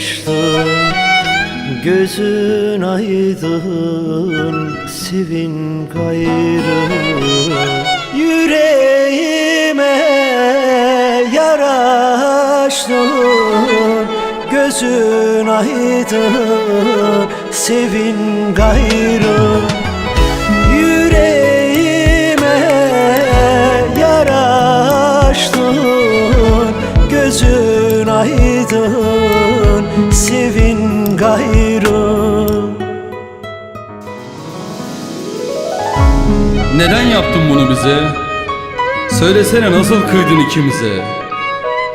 kaçtın Gözün aydın sevin gayrı. Yüreğime yaraştın Gözün aydın sevin gayrı. Yüreğime yaraştın Gözün aydın sevin gayrı Neden yaptın bunu bize? Söylesene nasıl kıydın ikimize?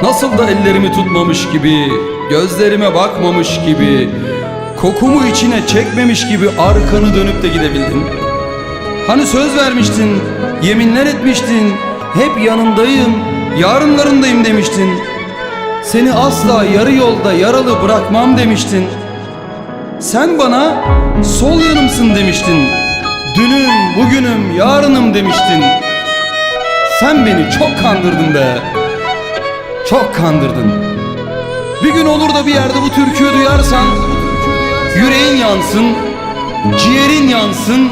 Nasıl da ellerimi tutmamış gibi, gözlerime bakmamış gibi, kokumu içine çekmemiş gibi arkanı dönüp de gidebildin? Hani söz vermiştin, yeminler etmiştin, hep yanındayım, yarınlarındayım demiştin. Seni asla yarı yolda yaralı bırakmam demiştin. Sen bana sol yanımsın demiştin. Dünüm, bugünüm, yarınım demiştin. Sen beni çok kandırdın be. Çok kandırdın. Bir gün olur da bir yerde bu türküyü duyarsan yüreğin yansın, ciğerin yansın,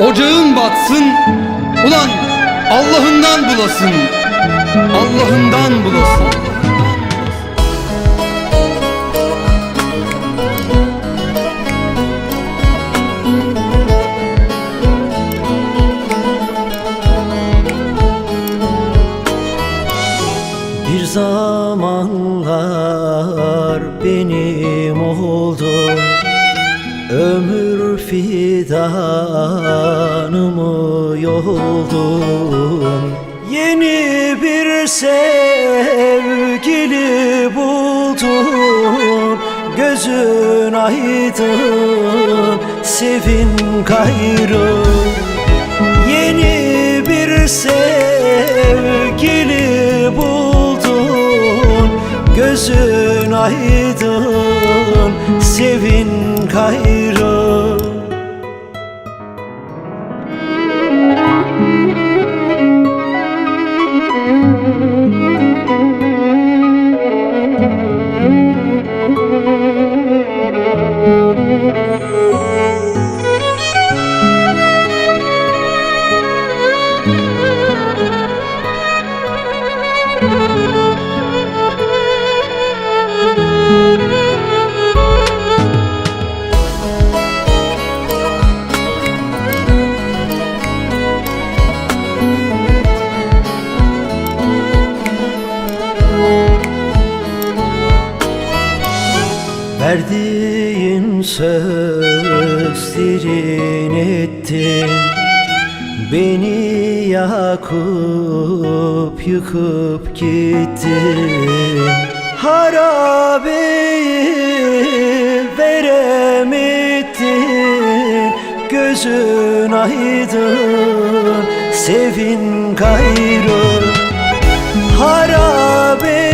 ocağın batsın. Ulan Allah'ından bulasın. Allah'ından bulasın. Benim oldun Ömür fidanımı yoldun Yeni bir sevgili buldun Gözün aydın sevin gayrı Yeni bir sevgili aydın sevin gayrı Verdiğin sözlerin ettin Beni yakıp yıkıp gittin Harabeyi veremedin Gözün aydın sevin gayrı. Harabeyi